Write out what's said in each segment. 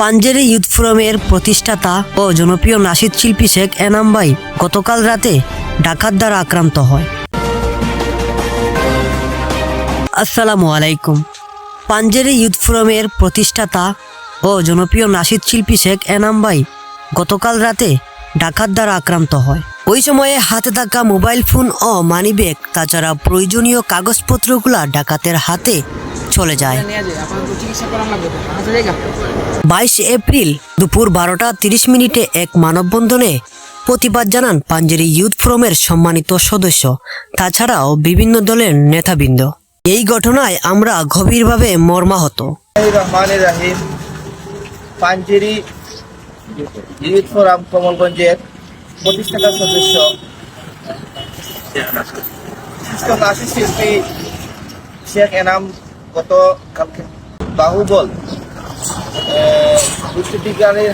Panjeree youth ফোরামের প্রতিষ্ঠাতা ও জনপ্রিয় নাসিদ শিল্পী শেখ এনাম ভাই গতকাল রাতে ডাকাত দ্বারা আক্রান্ত হয়। আসসালামু আলাইকুম। পাঞ্জেরি ইউথ ফোরামের প্রতিষ্ঠাতা ও জনপ্রিয় নাসিদ শিল্পী শেখ এনাম ভাই গতকাল রাতে ডাকাত দ্বারা আক্রান্ত হয়। ওই সময়ে হাতে থাকা মোবাইল ফোন ও মানিব্যাগ, তাছাড়া প্রয়োজনীয় কাগজপত্রগুলা ডাকাতের হাতে চলে যায়। বাইশ এপ্রিল দুপুর বারোটা তিরিশ মিনিটে এক মানববন্ধনে প্রতিবাদ জানান পাঞ্জেরি ইউথ ফোরামের সম্মানিত সদস্য। তাছাড়াও বিভিন্ন দলের নেতাবৃন্দ। এই ঘটনায় আমরা গভীরভাবে মর্মাহত। পাঞ্জেরি ইউথ ফোরাম কমলগঞ্জের প্রতিষ্ঠাতা সদস্য। শিল্পী শেখ এনাম গত কালকে বাহুবল আহ,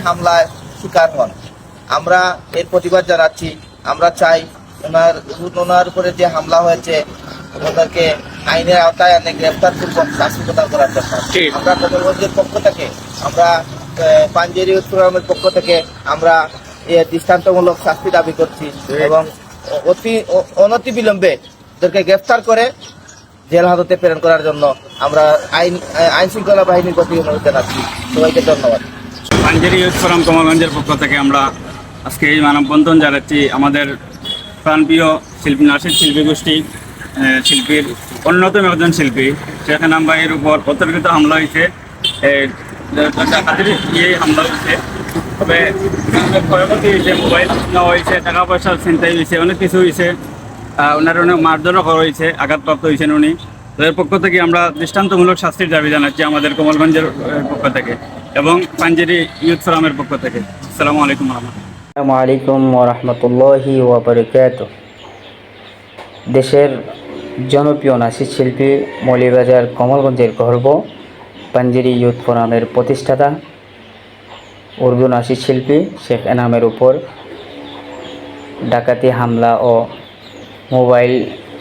হামলায় শিকার হন। আমরা এর প্রতিবাদ জানাচ্ছি। আমরা চাই ওনার ওনার উপরে যে হামলা হয়েছে ওনাকে আইনের আওতায় এনে গ্রেফতার পূর্বক শাস্তি প্রদান করার জন্য আমরা কমলগঞ্জের পক্ষ থেকে আমরা পাঞ্জেরি ফোরামের পক্ষ থেকে আমরা এর দৃষ্টান্তমূলক শাস্তি দাবি করছি এবং অতি অনতি বিলম্বে ওদেরকে গ্রেফতার করে জেল হাজতে প্রেরণ করার জন্য আমরা আইন আইন শৃঙ্খলা বাহিনীর প্রতি অনুরোধ জানাচ্ছি। সবাইকে ধন্যবাদ। পাঞ্জেরি ইউথ ফোরাম কমলগঞ্জের পক্ষ থেকে আমরা আজকে এই মানববন্ধন জানাচ্ছি। আমাদের প্রাণপ্রিয় শিল্পী নাসির শিল্পী গোষ্ঠী শিল্পীর অন্যতম একজন শিল্পী, শেখ নাম ভাইয়ের উপর অতর্কিত হামলা হয়েছে। ইয়ে হামলা হয়েছে। তবে ক্ষয়ক্ষতি হয়েছে, মোবাইল নেওয়া হয়েছে, টাকা পয়সা ছিনতাই হয়েছে, অনেক কিছু হয়েছে। ওনার অনেক মারধরও করা হয়েছে, আঘাতপ্রাপ্ত হয়েছেন উনি। তাদের পক্ষ থেকে আমরা দৃষ্টান্তমূলক শাস্তির দাবি জানাচ্ছি আমাদের কমলগঞ্জের পক্ষ থেকে এবং পাঞ্জেরি ইউথ ফোরামের পক্ষ থেকে। আসসালামু আলাইকুম রহমতুল্লাহ। আসসালামু আলাইকুম ওরহমতুল্লাহি ওবরকাত দেশের জনপ্রিয় নাসির শিল্পী মৌলিবাজার কমলগঞ্জের গর্ব, পাঞ্জেরি ইউথ ফোরামের প্রতিষ্ঠাতা, উর্দু নাসির শিল্পী শেখ এনামের উপর ডাকাতি, হামলা ও মোবাইল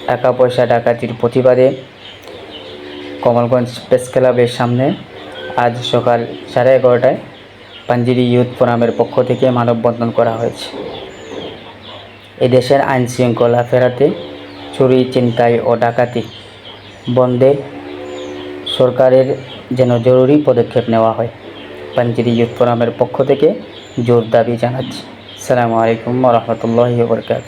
টাকা পয়সা ডাকাতির প্রতিবাদে কমলগঞ্জ প্রেস ক্লাবের সামনে আজ সকাল সাড়ে এগারোটায় পাঞ্জিরি ইউথ ফোরামের পক্ষ থেকে মানববন্ধন করা হয়েছে। এদেশের আইন শৃঙ্খলা ফেরাতে চুরি, চিন্তাই ও ডাকাতি বন্ধে সরকারের যেন জরুরি পদক্ষেপ নেওয়া হয়, পাঞ্জিরি ইউথ ফোরামের পক্ষ থেকে জোর দাবি জানাচ্ছি। সালামু আলাইকুম রহমতুল্লাহ বরকাত